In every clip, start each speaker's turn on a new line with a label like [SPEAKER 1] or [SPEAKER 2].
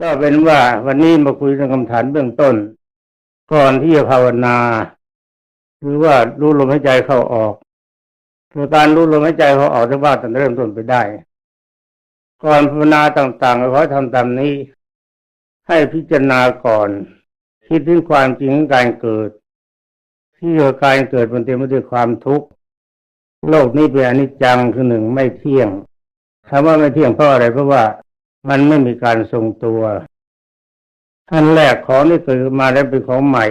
[SPEAKER 1] ก็เป็นว่าวันนี้มาคุยเรื่องคำถามเบื้องต้น ก่อนที่จะภาวนาหรือว่ารู้ลมหายใจเข้าออกคือการรู้ลมหายใจเข้าออกจะว่าตั้งแต่เริ่มต้นไปได้ ก่อนภาวนาต่างๆก็ขอให้ทำตามนี้ ให้พิจารณาก่อน คิดถึงความจริงของการเกิด ที่เกิดการเกิดมันเต็มไปด้วยความทุกข์โลกนี้เป็นอนิจจังคือหนึ่งไม่เที่ยงคำว่าไม่เที่ยงเพราะอะไรเพราะว่า มันไม่มีการทรงตัวอันแรกของนี่เกิดมาแล้วเป็นของใหม่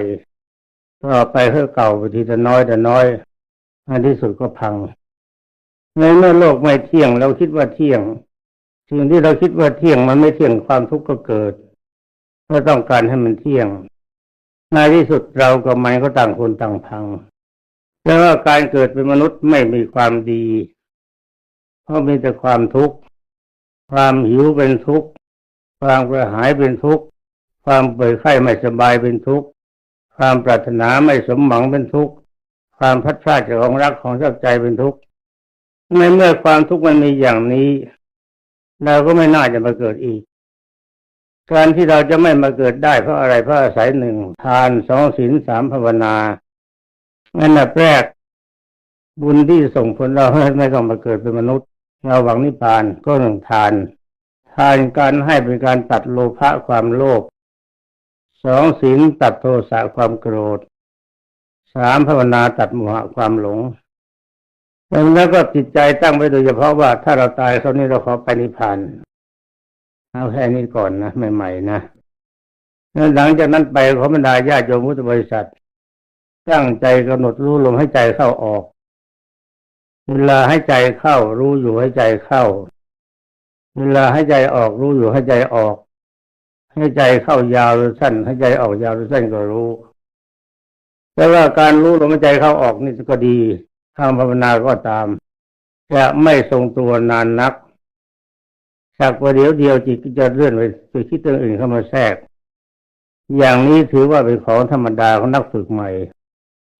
[SPEAKER 1] ต่อไปเพื่อเก่าไปทีละน้อยแต่น้อยอันที่สุดก็พังในเมื่อโลกไม่เที่ยง เราคิดว่าเที่ยงสิ่งที่เราคิดว่าเที่ยงมันไม่เที่ยงความทุกข์ก็เกิดเราต้องการให้มันเที่ยงในที่สุดเรากับมันก็ต่างคนต่างพังแต่ว่าการเกิดเป็นมนุษย์ไม่มีความดี เพราะมีแต่ความทุกข์ ความหิวเป็นทุกข์ ความกระหายเป็นทุกข์ ความเปิดไข้ไม่สบายเป็นทุกข์ ความปรารถนาไม่สมหวังเป็นทุกข์ ความพัดพลาดจากของรักของชอบใจเป็นทุกข์ ในเมื่อความทุกข์มันมีอย่างนี้เราก็ไม่น่าจะมาเกิดอีก การที่เราจะไม่มาเกิดได้เพราะอะไรเพราะอาศัยหนึ่งทานสองศีลสามภาวนาอันดับแรกบุญที่ส่งผลเราให้ไม่ต้องมาเกิดเป็นมนุษย์ เราหวังนิพพานก็หนึ่งทาน ทานการให้เป็นการตัดโลภะความโลภสองศีลตัดโทสะความโกรธสามภาวนาตัดโมหะความหลงแล้วก็จิตใจตั้งไว้โดยเฉพาะว่าถ้าเราตายเขานี้เราขอไปนิพพานเอาแค่นี้ก่อนนะใหม่ๆนะแล้วหลังจากนั้นไปขอบรรดาญาติโยมพุทธบริษัทตั้งใจกำหนดรู้ลมให้ใจเข้าออก เวลาให้ใจเข้า รู้อยู่ให้ใจเข้า เวลาให้ใจออกรู้อยู่ให้ใจออก ให้ใจเข้ายาวหรือสั้น ให้ใจออกยาวหรือสั้นก็รู้ แต่ว่าการรู้ลมหายใจเข้าออกนี่ก็ดีทางภาวนาก็ตาม จะไม่ทรงตัวนานนักจากประเดี๋ยวเดียวจิตจะเลื่อนไปไปคิดเรื่องอื่นเข้ามาแทรก อย่างนี้ถือว่าเป็นของธรรมดาของนักฝึกใหม่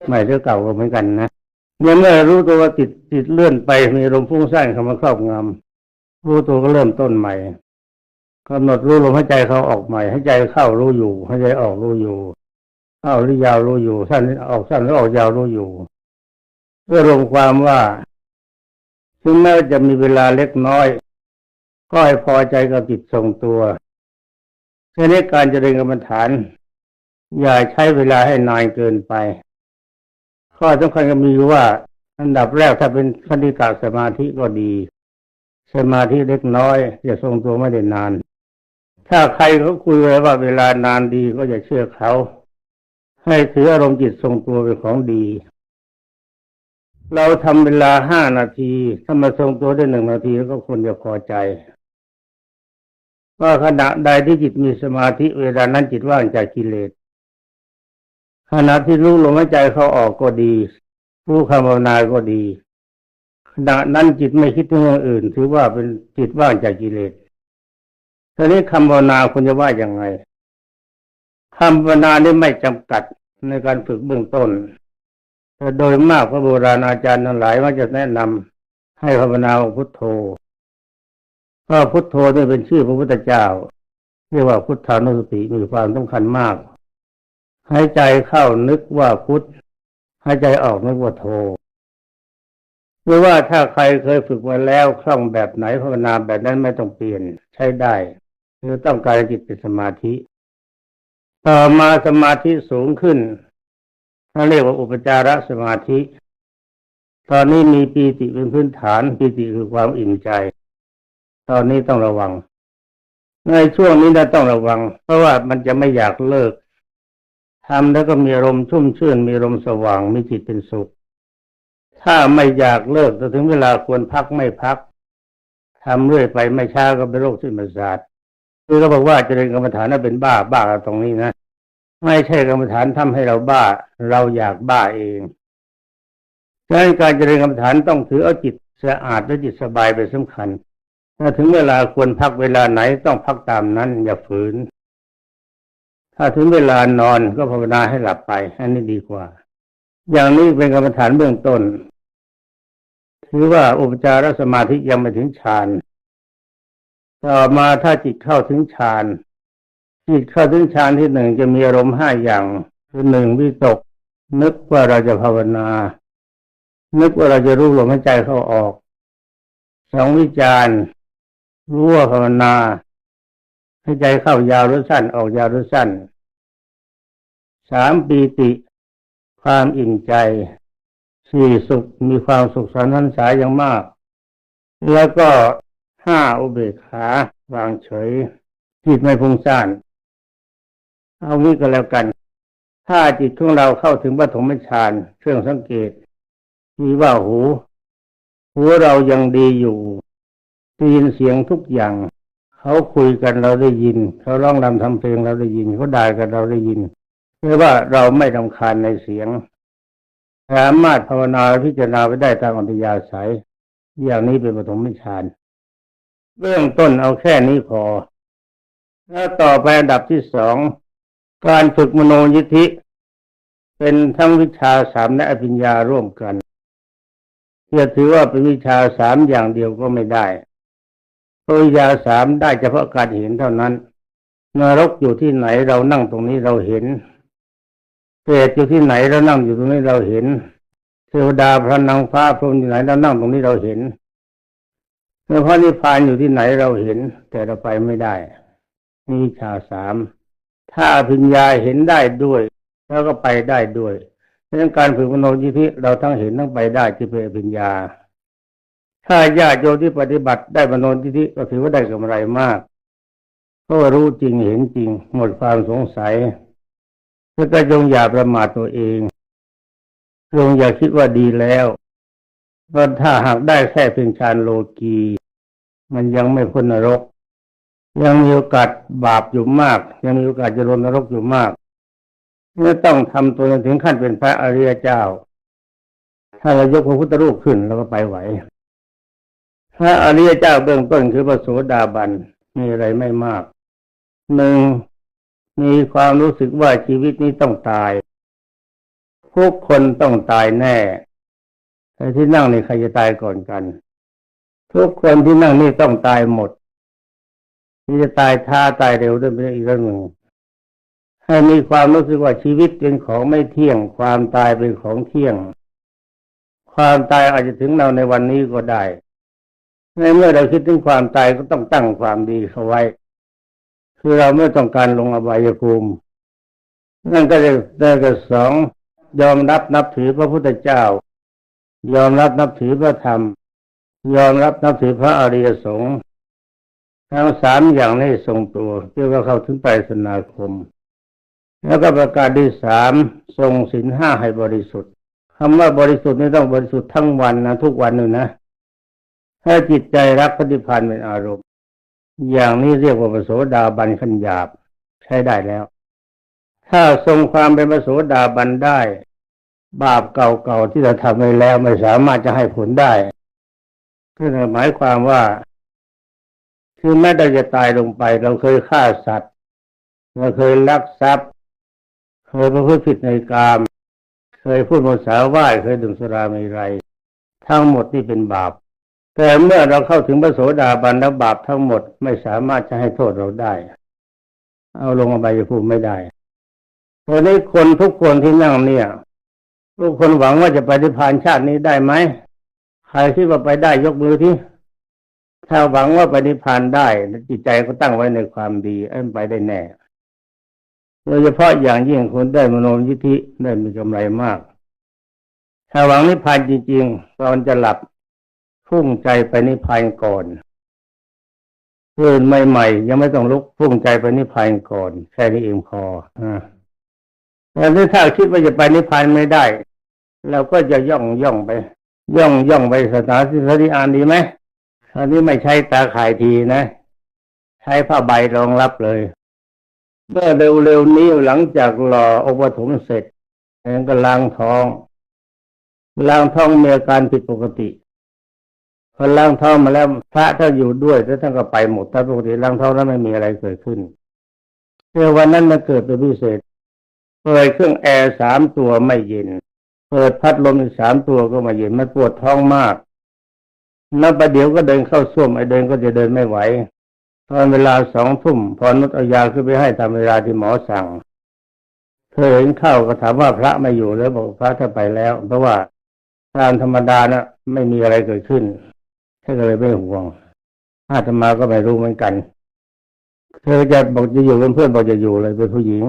[SPEAKER 1] ใหม่หรือเก่าก็เหมือนกันนะ เมื่อเมื่อรู้ตัวว่าติดติดเลื่อนไปมีลมพุ่งสร้างเข้ามาครอบงำรู้ตัวก็เริ่มต้นใหม่กำหนดรู้ลมหายใจเขาออกใหม่ให้ใจเข้ารู้อยู่ให้ใจออกรู้อยู่เข้าหรือยาวรู้อยู่สั้นออกสั้นหรือออกยาวรู้อยู่เพื่อรวมความว่าถึงแม้จะมีเวลาเล็กน้อย ก็ให้พอใจกับจิตทรงตัวเช่นนี้การเจริญกรรมฐาน อย่าใช้เวลาให้นานเกินไป ข้อสำคัญก็มีว่า อันดับแรกถ้าเป็นคณิกาสมาธิก็ดี สมาธิเล็กน้อยจะทรงตัวไม่ได้นาน ถ้าใครเขาคุยไว้ว่าเวลานานดีก็อย่าเชื่อเขา ให้ถืออารมณ์จิตทรงตัวเป็นของดี เราทำเวลาห้านาทีถ้ามาทรงตัวได้หนึ่งนาทีก็ควรจะพอใจว่าขณะใดที่จิตมีสมาธิเวลานั้นจิตว่างจากกิเลส ขณะที่รู้ลมหายใจเขาออกก็ดี รู้คำภาวนาก็ดีขณะนั้นจิตไม่คิดถึงเรื่องอื่น ถือว่าเป็นจิตว่างจากกิเลสทีนี้คำภาวนาคุณจะว่าอย่างไงคำภาวนานี่ไม่จำกัดในการฝึกเบื้องต้นแต่โดยมากพระโบราณอาจารย์ทั้งหลายมักจะแนะนำให้ภาวนาพุทโธเพราะพุทโธนี่เป็นชื่อพระพุทธเจ้า เรียกว่าพุทธานุสติมีความสำคัญมาก หายใจเข้านึกว่าพุทธหายใจออกนึกว่าโธหรือว่าถ้าใครเคยฝึกมาแล้วคล่องแบบไหนภาวนาแบบนั้นไม่ต้องเปลี่ยนใช้ได้คือต้องการจิตเป็นสมาธิต่อมาสมาธิสูงขึ้นเขาเรียกว่าอุปจารสมาธิ ตอนนี้มีปีติเป็นพื้นฐานปีติคือความอิ่มใจ ตอนนี้ต้องระวัง ในช่วงนี้เราต้องระวัง เพราะว่ามันจะไม่อยากเลิก ทำแล้วก็มีอารมณ์ชุ่มชื่นมีอารมณ์สว่างมีจิตเป็นสุข ถ้าไม่อยากเลิกแต่ถึงเวลาควรพักไม่พักทำเรื่อยไปไม่ช้าก็เป็นโรคสิ้นประสาทคือเขาบอกว่าเจริญกรรมฐานนั้นเป็นบ้าบ้าตรงนี้นะไม่ใช่กรรมฐานทำให้เราบ้า เราอยากบ้าเองดังนั้นการเจริญกรรมฐานต้องถือเอาจิตสะอาดและจิตสบายเป็นสำคัญ ถ้าถึงเวลาควรพักเวลาไหนต้องพักตามนั้น อย่าฝืน ถ้าถึงเวลานอนก็ภาวนาให้หลับไป อันนี้ดีกว่า อย่างนี้เป็นกรรมฐานเบื้องต้น ถือว่าอุปจารสมาธิยังไม่ถึงฌานต่อมาถ้าจิตเข้าถึงฌานจิตเข้าถึงฌานที่หนึ่งจะมีอารมณ์ห้าอย่าง คือหนึ่งวิตก นึกว่าเราจะภาวนา นึกว่าเราจะรู้ลมหายใจเข้าออกสองวิจารณ์รู้ว่าภาวนา ให้ใจเข้ายาวหรือสั้นออกยาวหรือสั้นสามปีติ ความอิ่มใจสี่สุขมีความสุขสันต์สายอย่างมาก แล้วก็ห้าอุเบกขาวางเฉยจิตไม่พุ่งซ่าน เอางี้ก็แล้วกัน ถ้าจิตของเราเข้าถึงปฐมฌานเครื่องสังเกต มีว่าหู หูเรายังดีอยู่ได้ยินเสียงทุกอย่าง เขาคุยกันเราได้ยิน เขาร้องรำทำเพลงเราได้ยินเขาด่ากันเราได้ยินเรียกว่าเราไม่รำคาญในเสียง สามารถภาวนาพิจารณาไปได้ตามอัธยาศัย อย่างนี้เป็นปฐมฌานเบื้องต้นเอาแค่นี้พอ แล้วต่อไปอันดับที่สองการฝึกมโนยิทธิ เป็นทั้งวิชาสามและอภิญญาร่วมกันจะถือว่าเป็นวิชาสามอย่างเดียวก็ไม่ได้ ปริยาสามได้เฉพาะการเห็นเท่านั้นนรกอยู่ที่ไหนเรานั่งตรงนี้เราเห็นเปรตอยู่ที่ไหนเรานั่งอยู่ตรงนี้เราเห็น เทวดาพระนางฟ้าพรหมอยู่ไหนเรานั่งตรงนี้เราเห็นเมื่อพระนิพพานอยู่ที่ไหนเราเห็น แต่เราไปไม่ได้นี่ชาสามถ้าพิญญาเห็นได้ด้วย แล้วก็ไปได้ด้วยเรื่องการฝึกมโนยิธิเราทั้งเห็นทั้งไปได้ที่เป็นพิญญา ถ้าญาติโยมที่ปฏิบัติได้มโนยิธิก็ถือว่าได้กำไรมาก เพราะารู้จริงเห็นจริง หมดความสงสัยแล้วก็จงอย่าประมาทตัวเองจงอย่าคิดว่าดีแล้วเพราะถ้าหากได้แค่เพียงฌานโลกี มันยังไม่พ้นนรก ยังมีโอกาสบาปอยู่มาก ยังมีโอกาสจะลงนรกอยู่มากเมื่อต้องทำตัวถึงขั้นเป็นพระอริยเจ้า ถ้าเรายกพระพุทธรูปขึ้นเราก็ไปไหว พระอริยเจ้าเบื้องต้นคือพระโสดาบันมีอะไรไม่มากหนึ่งมีความรู้สึกว่าชีวิตนี้ต้องตายทุกคนต้องตายแน่ใครที่นั่งนี่ใครจะตายก่อนกัน ทุกคนที่นั่งนี่ต้องตายหมดที่จะตายช้าตายเร็วด้วยเป็นอีกเรื่องหนึ่งให้มีความรู้สึกว่าชีวิตเป็นของไม่เที่ยง ความตายเป็นของเที่ยง ความตายอาจจะถึงเราในวันนี้ก็ได้ ในเมื่อเราคิดถึงความตายก็ต้องตั้งความดีเข้าไว้ คือเราไม่ต้องการลงอบายภูมินั่นก็จะได้กับสองยอมรับนับถือพระพุทธเจ้า ยอมรับนับถือพระธรรม ยอมรับนับถือพระอริยสงฆ์ทั้งสามอย่างนี้ทรงตัวเพื่อว่าเข้าถึงไปสนาคม แล้วก็ประการที่สามทรงศีลห้าให้บริสุทธิ์คำว่าบริสุทธิ์นี่ต้องบริสุทธิ์ทั้งวันนะทุกวันเลยนะ ถ้าจิตใจรักปฏิพันธ์เป็นอารมณ์ อย่างนี้เรียกว่าปโสดาบันขันหยาบใช้ได้แล้ว ถ้าทรงความเป็นปโสดาบันได้ บาปเก่าๆที่เราทำไปแล้วไม่สามารถจะให้ผลได้คือหมายความว่า คือแม้เราจะตายลงไป เราเคยฆ่าสัตว์ เราเคยลักทรัพย์ เคยประพฤติผิดในกาม เคยพูดภาษาว่าเคยดื่มสุราไม่ไร ทั้งหมดนี่เป็นบาป แต่เมื่อเราเข้าถึงพระโสดาบันแล้วบาปทั้งหมดไม่สามารถจะให้โทษเราได้ เอาลงอบายภูมิไม่ได้ตอนนี้คนทุกคนที่นั่งเนี่ยทุกคนหวังว่าจะไปนิพพานชาตินี้ได้ไหมใครที่ว่าไปได้ยกมือที่ถ้าหวังว่าไปนิพพานได้จิตใจก็ตั้งไว้ในความดีเอ้ไปได้แน่โดยเฉพาะอย่างยิ่งคนได้มโนยิทธิได้มีกำไรมาก ถ้าหวังนิพพานจริงๆตอนจะหลับ พุ่งใจไปนิพพานก่อนตื่นใหม่ๆยังไม่ต้องลุกพุ่งใจไปนิพพานก่อนแค่นี้เองพออ่าแต่ถ้าคิดว่าจะไปนิพพานไม่ได้เราก็จะย่องย่องไป ย่องย่องไปสถานที่สติอานดีไหมอันนี้ไม่ใช่ตาข่ายทีนะ ใช้ผ้าใบรองรับเลยเมื่อเร็วๆนี้หลังจากหล่ออุปถมเสร็จแองก็ล้างท้องล้างท้องมีอาการผิดปกติ พอล้างท้องมาแล้วพระถ้าอยู่ด้วยแล้วท่านก็ไปหมดถ้าปกติล้างท้องแล้วไม่มีอะไรเกิดขึ้นแต่วันนั้นมันเกิดเป็นพิเศษ เปิดเครื่องแอร์สามตัวไม่เย็น เปิดพัดลมอีกสามตัวก็ไม่เย็นมันปวดท้องมากนับประเดี๋ยวก็เดินเข้าส้วมไอเดินก็จะเดินไม่ไหวตอนเวลาสองทุ่มพอนุชเอายาขึ้นไปให้ตามเวลาที่หมอสั่ง เธอเห็นเข้าก็ถามว่าพระไม่อยู่แล้วบอกพระท่าไปแล้ว เพราะว่าตามธรรมดานะไม่มีอะไรเกิดขึ้น เธอก็เลยไม่ห่วงอาตมาก็ไม่รู้เหมือนกัน เธอจะบอกจะอยู่เป็นเพื่อนบอกจะอยู่เลยเป็นผู้หญิง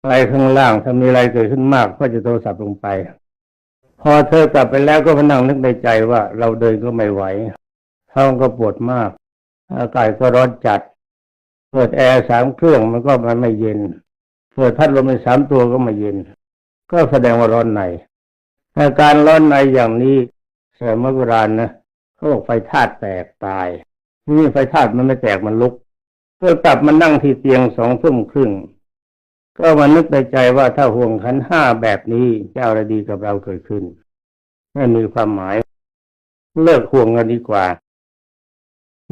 [SPEAKER 1] อะไรข้างล่างถ้ามีอะไรเกิดขึ้นมาก ก็จะโทรศัพท์ลงไป พอเธอกลับไปแล้วก็มานั่งนึกในใจว่าเราเดินก็ไม่ไหวท้องก็ปวดมาก อากาศก็ร้อนจัด เปิดแอร์สามเครื่องมันก็มันไม่เย็น เปิดพัดลมไปสามตัวก็ไม่เย็น ก็แสดงว่าร้อนในอาการร้อนในอย่างนี้สมัยโบราณนะ เขาบอกไฟธาตุแตกตายทีนี่ไฟธาตุมันไม่แตกมันลุกเพื่อกลับมานั่งที่เตียงสองทุ่มครึ่งก็มานึกในใจว่าถ้าห่วงขันห้าแบบนี้จะอาอะไรดีกับเราเกิดขึ้นไม่มีความหมาย เลิกห่วงกันดีกว่า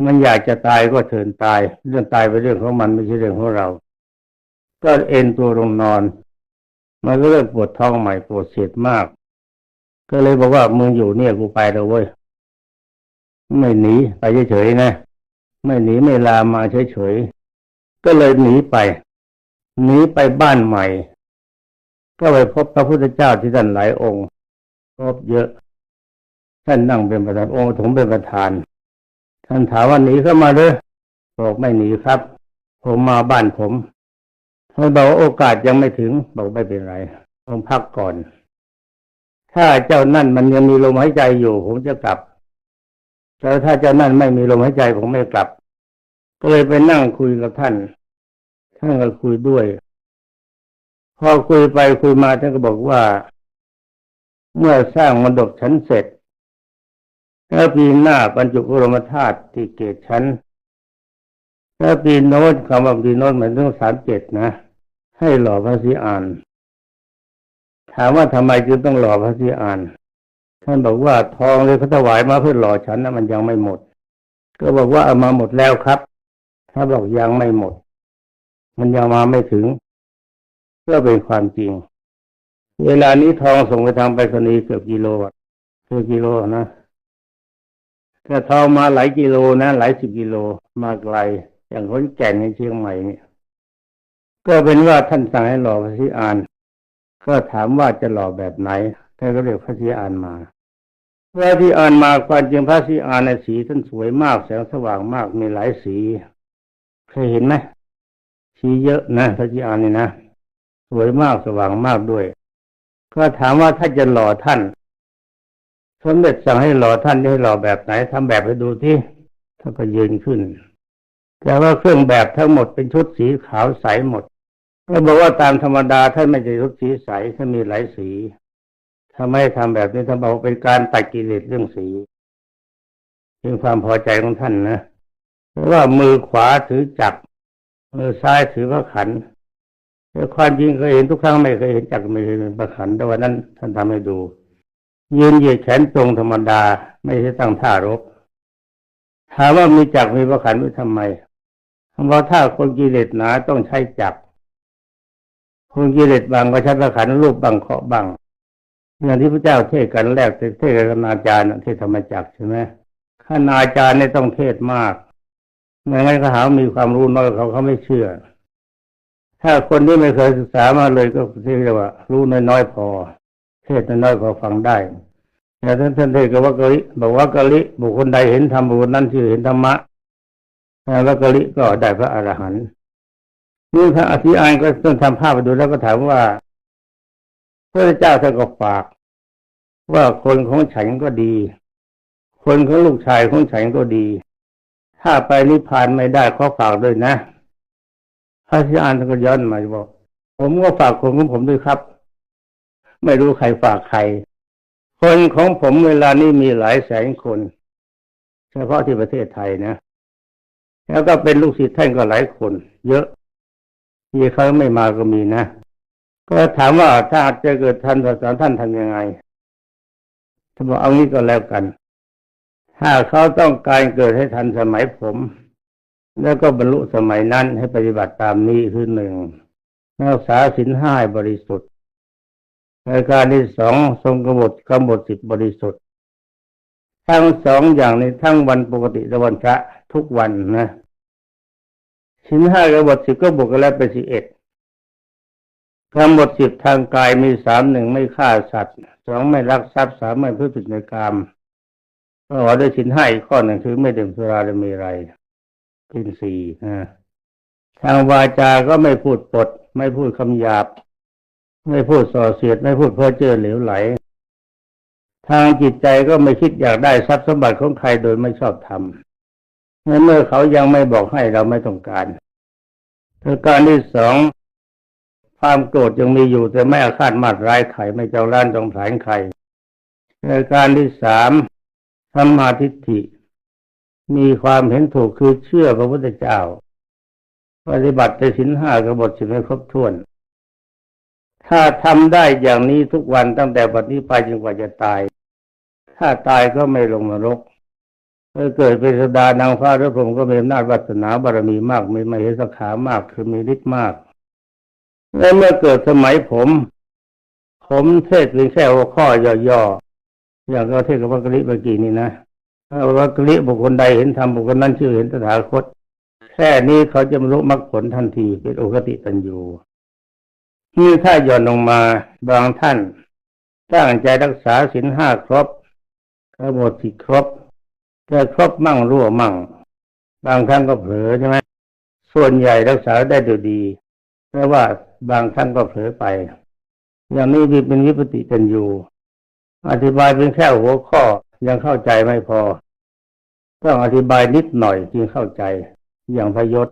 [SPEAKER 1] มันอยากจะตายก็เถินตาย เรื่องตายเป็นเรื่องของมันไม่ใช่เรื่องของเรา ก็เอ็นตัวลงนอน มันก็เริ่มปวดท้องใหม่ปวดเสียดมาก ก็เลยบอกว่ามึงอยู่เนี่ยกูไปแล้วเว้ย ไม่หนีไปเฉยๆนะไม่หนีไม่ลามาเฉยๆก็เลยหนีไปหนีไปบ้านใหม่ ก็ไปพบพระพุทธเจ้าที่ท่านหลายองค์พบเยอะ ท่านนั่งเป็นประธานองค์ถงเป็นประธาน ท่านถามว่าหนีเข้ามาเลยบอกไม่หนีครับ ผมมาบ้านผมท่านบอกว่าโอกาสยังไม่ถึง บอกไม่เป็นไรผมพักก่อน ถ้าเจ้านั่นมันยังมีลมหายใจอยู่ ผมจะกลับ แต่ถ้าเจ้านั่นไม่มีลมหายใจผมไม่กลับ ก็เลยไปนั่งคุยกับท่าน ท่านก็คุยด้วย พอคุยไปคุยมาท่านก็บอกว่า เมื่อสร้างมรดกชั้นเสร็จแล้วปีหน้าบรรจุพรหมธาตุที่เกตชั้นแล้วปีโน้นคำว่าปีโน้นหมายถึงสามเจ็ดนะ ให้หล่อพระศรีอาน ถามว่าทำไมจึงต้องหล่อพระศรีอาน ท่านบอกว่าทองเลยเขาถวายมาเพื่อหล่อฉันนะมันยังไม่หมด ก็บอกว่าเอามาหมดแล้วครับ ถ้าบอกยังไม่หมด มันยังมาไม่ถึงก็เป็นความจริง เวลานี้ทองส่งไปทางไปรษณีย์เกือบกิโลเกือบกิโลนะแต่ทองมาหลายกิโลนะหลายสิบกิโลมาไกล อย่างคนแก่นในเชียงใหม่เนี่ย ก็เป็นว่าท่านสั่งให้หล่อพระศรีอาน ก็ถามว่าจะหล่อแบบไหน ท่านก็เรียกพระศรีอานมาพระศรีอานมาความจริงพระศรีอานในสีท่านสวยมากแสงสว่างมากมีหลายสีเคยเห็นไหมสีเยอะนะพระศรีอานนี่นะสวยมากสว่างมากด้วย ก็ถามว่าถ้าจะหล่อท่านสมเด็จสั่งให้หล่อท่านให้หล่อแบบไหนทำแบบให้ดูที่ท่านก็ยืนขึ้น แต่ว่าเครื่องแบบทั้งหมดเป็นชุดสีขาวใสหมดก็บอกว่าตามธรรมดาท่านไม่ใช่ชุดสีใสท่านมีหลายสี ทำไม่ทำแบบนี้ท่านบอกเป็นการตัดกิเลสเรื่องสีเป็นความพอใจของท่านนะเพราะว่ามือขวาถือจักรมือซ้ายถือพระขันแต่ความจริงเคยเห็นทุกครั้งไม่เคยเห็นจักรไม่เคยเห็นพระขันแต่วันนั้น ท่านทำให้ดูยืนเหยียดแขนตรงธรรมดา ไม่ใช่ตั้งท่ารบถามว่ามีจักรมีพระขันไว้ทำไมเพราะถ้าคนกิเลสหนาต้องใช้จักรคนกิเลสบางก็ใช้พระขันรูปบางเคาะบาง อย่างที่พระเจ้าเทศกันแรกเทศกันอาจารย์เทศธรรมจักใช่ไหมข้าอาจารย์เนี่ยต้องเทศมากไม่งั้นเขาหามีความรู้น้อยเขาเขาไม่เชื่อ ถ้าคนที่ไม่เคยศึกษามาเลยก็เรียกว่า รู้น้อยๆพอ เทศน้อยๆพอฟังได้แต่ท่านท่านเทศกับว่ากะลิบอกว่ากะลิบุคคลใดเห็นธรรมบุคคลนั้นชื่อเห็นธรรมะแล้วกะลิก็ได้พระอรหันต์นี่พระอธิอานก็ต้องทำภาพไปดูแล้วก็ถามว่า พระเจ้าท่านก็ฝาก ว่าคนของฉันก็ดี คนของลูกชายของฉันก็ดี ถ้าไปนิพพานไม่ได้ขอฝากด้วยนะพระอธิอานท่านก็ย้อนมาบอก ผมก็ฝากคนของผมด้วยครับ ไม่รู้ใครฝากใคร คนของผมเวลานี้มีหลายแสนคน เฉพาะที่ประเทศไทยนะ แล้วก็เป็นลูกศิษย์ท่านก็หลายคน เยอะที่เขาไม่มาก็มีนะ ก็ถามว่าถ้าจะเกิดท่านสอนท่านทำยังไงท่านบอกเอางี้ก็แล้วกัน ถ้าเขาต้องการเกิดให้ทันสมัยผม แล้วก็บรรลุสมัยนั้นให้ปฏิบัติตามนี้คือหนึ่งรักษาสินห้าบริสุทธิ์รายการที่สองทรงกำหนดกำหนดสิทธิบริสุทธิ์ ทั้งสองอย่างในทั้งวันปกติและวันพระทุกวันนะสินห้ากับบทสิบก็บวกกันแล้วเป็นสิบเอ็ด คำบทสิบทางกายมีสามหนึ่งไม่ฆ่าสัตว์สองไม่ลักทรัพย์สามไม่พูดผิดในกรรมก็ขอด้วยสินให้ข้อหนึ่งคือไม่ดื่มสุราและมีไรเป็นสี่นะทางวาจาก็ไม่พูดปด ไม่พูดคำหยาบ ไม่พูดส่อเสียด ไม่พูดเพ้อเจ้อเหลวไหล ทางจิตใจก็ไม่คิดอยากได้ทรัพย์สมบัติของใครโดยไม่ชอบทำในเมื่อเขายังไม่บอกให้เราไม่ต้องการประการที่สอง ความโกรธยังมีอยู่แต่ไม่อาฆาตมาดร้ายใครไม่เจ้าล้านจงผลานใครประการที่สามสัมมาทิฏฐิ มีความเห็นถูกคือเชื่อพระพุทธเจ้า ปฏิบัติในสินห้ากบฏสิบให้ครบถ้วน ถ้าทำได้อย่างนี้ทุกวันตั้งแต่บัดนี้ไปจนกว่าจะตาย ถ้าตายก็ไม่ลงนรกเมื่อเกิดเป็นสดานางฟ้าหรือพรหมก็มีอำนาจวัฒนาบารมีมาก มีมเหสขามากคือมีฤทธิ์มาก และเมื่อเกิดสมัยผม ผมเทศเพียงแค่หัวข้อย่อๆอย่างก็เทศกับวัคคิเมื่อกี้นี่นะถ้าวัคคิบุคคลใดเห็นธรรมบุคคลนั้นชื่อเห็นตถาคต แค่นี้เขาจะบรรลุมรรคผลทันทีเป็นโอกติตันยูนี่ถ้าย่อนลงมาบางท่านตั้งใจรักษาศีลห้าครบกระบทที่ครบแต่ครบมั่งรั่วมั่ง บางครั้งก็เผลอใช่ไหมส่วนใหญ่รักษาได้ดูดี แต่ว่าบางครั้งก็เผลอไป อย่างนี้เป็นวิปติตันยูอธิบายเป็นแค่หัวข้อยังเข้าใจไม่พอ ต้องอธิบายนิดหน่อยจึงเข้าใจ อย่างพยศ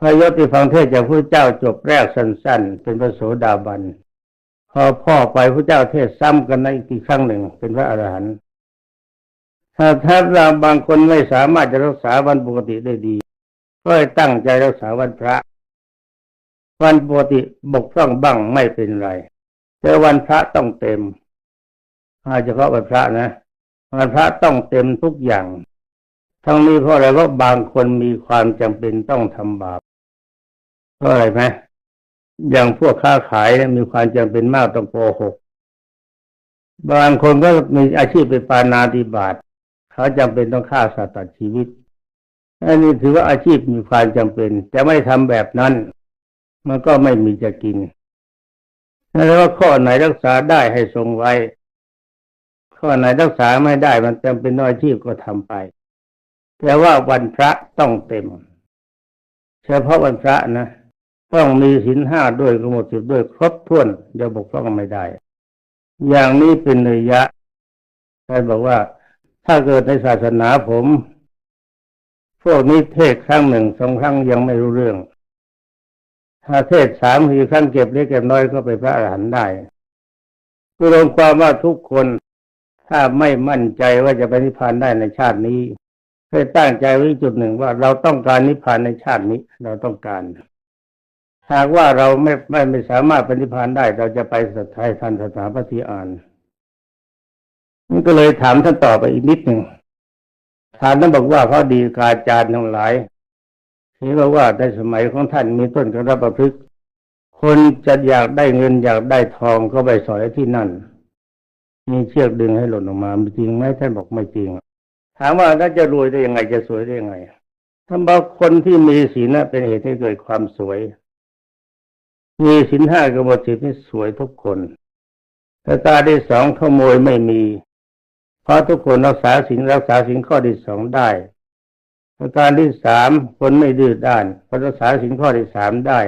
[SPEAKER 1] พยศที่ฟังเทศจากพระเจ้าจบแรกสั้น ๆ เป็นพระโสดาบันพอพ่อไปพระเจ้าเทศซ้ำกันในอีกครั้งหนึ่งเป็นพระอรหันต์ถ้าถ้าเราบางคนไม่สามารถจะรักษาวันปกติได้ดี ก็ตั้งใจรักษาวันพระ วันปกติบกพร่องบ้างไม่เป็นไร แต่วันพระต้องเต็มอาจะเฉพาะวันพระนะวันพระต้องเต็มทุกอย่าง ทั้งนี้เพราะอะไรเพราะบางคนมีความจำเป็นต้องทำบาปเพราะอะไรไหมอย่างพวกค้าขายมีความจำเป็นมากต้องโกหกบางคนก็มีอาชีพเป็นปานาติบาตเขาจำเป็นต้องฆ่าสัตว์ตัดชีวิตอันนี้ถือว่าอาชีพมีความจำเป็น จะไม่ทำแบบนั้น มันก็ไม่มีจะกินแล้วว่าข้อไหนรักษาได้ให้ทรงไว้ ข้อไหนรักษาไม่ได้มันจำเป็นน้อยที่ก็ทำไป แต่ว่าวันพระต้องเต็ม เฉพาะวันพระนะต้องมีศีลห้าด้วยกำหนดสิบด้วยครบถ้วนจะบกพร่องไม่ได้ อย่างนี้เป็นเนยยะท่านบอกว่าถ้าเกิดในศาสนาผม พวกนี้เทศครั้งหนึ่งสองครั้งยังไม่รู้เรื่อง ถ้าเทศสามสี่ครั้งเก็บเล็กเก็บน้อยก็ไปพระอรหันต์ได้คือรวมความว่าทุกคนถ้าไม่มั่นใจว่าจะไปนิพพานได้ในชาตินี้เคยตั้งใจไว้จุดหนึ่งว่าเราต้องการนิพพานในชาตินี้เราต้องการหากว่าเราไม่ไม่ไม่สามารถปฏิพานได้ เราจะไปสัตย์ไทยทันสถาปฏิอานมันก็เลยถามท่านต่อไปอีกนิดหนึ่งถามท่านบอกว่าเขาดีกาจารย์ทั้งหลาย เห็ว่าในสมัยของท่านมีต้นกระประพฤกษ์คนจะอยากได้เงินอยากได้ทองก็ไปสอยที่นั่น มีเชือกดึงให้หล่นออกมาจริงไหมท่านบอกไม่จริง ถามว่าถ้าจะรวยได้ยังไงจะสวยได้ยังไงท่านบอกคนที่มีศีลนะเป็นเหตุให้เกิดความสวย มีศีลห้ากบฏสิบนี่สวยทุกคนแต่ตาที่สองขโมยไม่มี เพราะทุกคนรักษาศีลรักษาศีลข้อที่สองได้ ประการที่สามคนไม่ดื้อด้านเพราะรักษาศีลข้อที่สามได้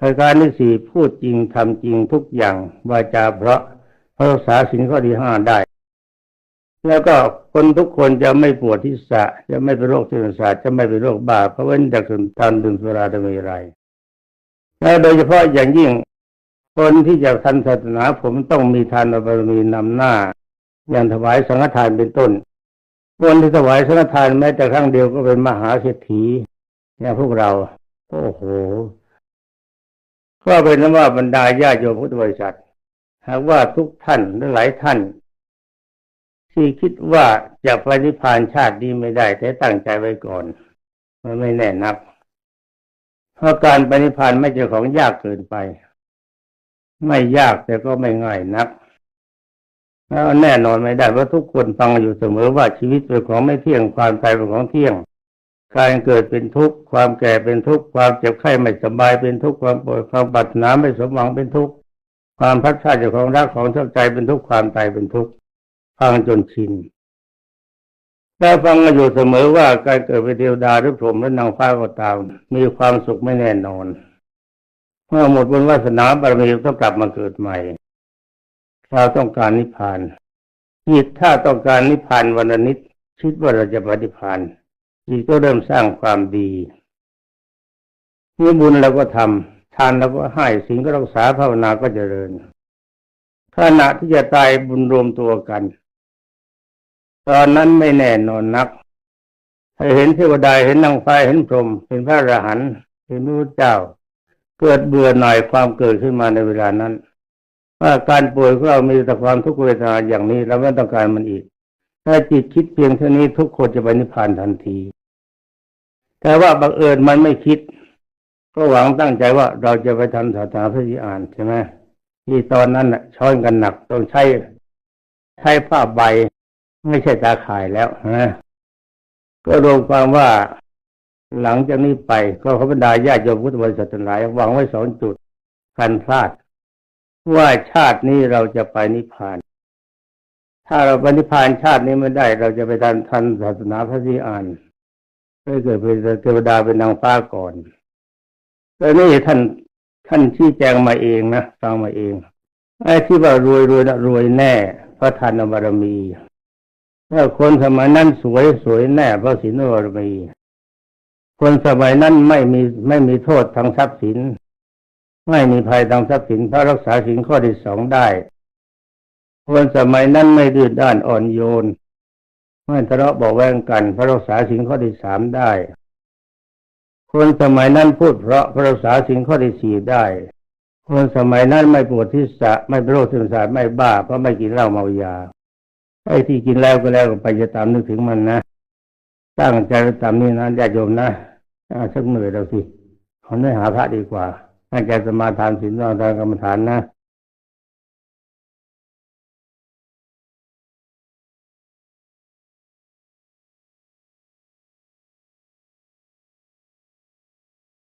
[SPEAKER 1] ประการที่สี่พูดจริงทำจริงทุกอย่างวาจาเพราะเพราะรักษาศีลข้อที่ห้าได้ แล้วก็คนทุกคนจะไม่ปวดที่สะจะไม่เป็นโรคที่สาจะไม่เป็นโรคบ้าเพราะเว้นจากทานดื่มสุราดมีไรและโดยเฉพาะอย่างยิ่งคนที่จะทันศาสนาผมต้องมีทานบารมีนำหน้า อย่างถวายสังฆทานเป็นต้น คนที่ถวายสังฆทานแม้แต่ครั้งเดียวก็เป็นมหาเศรษฐีอย่างพวกเรา โอ้โห ก็เป็นนว่าบรรดาญาโยมพุทธบริษัท หากว่าทุกท่านและหลายท่าน ที่คิดว่าจะไปนิพพานชาตินี้ไม่ได้ แต่ตั้งใจไว้ก่อน มันไม่แน่นัก เพราะการไปนิพพานไม่ใช่ของยากเกินไป ไม่ยากแต่ก็ไม่ง่ายนัก แล้วแน่นอนไม่ได้เพราะทุกคนฟังอยู่เสมอว่าชีวิตเป็นของไม่เที่ยงความตายเป็นของเที่ยง การเกิดเป็นทุกข์ความแก่เป็นทุกข์ความเจ็บไข้ไม่สบายเป็นทุกข์ความป่วยความปรารถนาไม่สมหวังเป็นทุกข์ความพัดพลาดจากของรักของชอบใจเป็นทุกข์ความตายเป็นทุกข์ฟังจนชินแต่ฟังกันอยู่เสมอว่าการเกิดเป็นเทวดาหรือพรหมหรือนางฟ้าก็ตาม มีความสุขไม่แน่นอน เมื่อหมดบุญวาสนาบารมีต้องกลับมาเกิดใหม่ เราต้องการนิพพานจิตถ้าต้องการนิพพานวันนิดคิดว่าเราจะปฏิพพานจิตก็เริ่มสร้างความดีนี่บุญเราก็ทำทานเราก็ให้สิ่งก็รักษาภาวนาก็เจริญขณะที่จะตายบุญรวมตัวกัน ตอนนั้นไม่แน่นอนนักถ้าเห็นเทวดาเห็นนางฟ้าเห็นพรหมเห็นพระอรหันต์เห็นพระเจ้า เกิดเบื่อหน่ายความเกิดขึ้นมาในเวลานั้น ว่าการป่วยของเรามีแต่ความทุกขเวทนาอย่างนี้เราไม่ต้องการมันอีก ถ้าจิตคิดเพียงเท่านี้ทุกคนจะไปนิพพานทันที แต่ว่าบังเอิญมันไม่คิด ก็หวังตั้งใจว่าเราจะไปทำสาธารณพระอ่านใช่ไหมที่ตอนนั้นน่ะช้อนกันหนักต้องใช้ใช้ผ้าใบ ไม่ใช่ตาข่ายแล้วนะก็รวมความว่าหลังจากนี้ไป ก็ขบรรดาญาติโยมพุทธบริษัททั้งหลายหวังไว้สองจุดกันพลาด ว่าชาตินี้เราจะไปนิพพาน ถ้าเราไปนิพพานชาตินี้ไม่ได้ เราจะไปทันทันศาสนาพระศรีอานไม่เกิดเป็นเทวดาเป็นนางฟ้าก่อนแต่นี่ท่านท่านชี้แจงมาเองนะฟังมาเองไอ้ที่ว่ารวยรวยนะรวยแน่พระทานบารมีถ้าคนสมัยนั้นสวยสวยแน่พระศีลบารมี คนสมัยนั้นไม่มีไม่มีโทษทางทรัพย์สิน ไม่มีภัยทางทรัพย์สินเพราะรักษาสินข้อที่สองได้คนสมัยนั้นไม่ดื้อด้านอ่อนโยน ไม่ทะเลาะเบาะแวงกันเพราะรักษาสินข้อที่สามได้ คนสมัยนั้นพูดเพราะเพราะรักษาสินข้อที่สี่ได้ คนสมัยนั้นไม่ปวดทิศะไม่เป็นโรคซึมเศร้าไม่บ้าเพราะไม่กินเหล้าเมายาไอ้ที่กินแล้วก็แล้วก็ไปจะตามนึกถึงมันนะตั้งใจตามนี้นะญาติโยมนะอาชักเหนื่อยแล้วสิขอเนื้อหาพระดีกว่า ตั้งใจสมาทานศีลสมาทานกรรมฐานนะ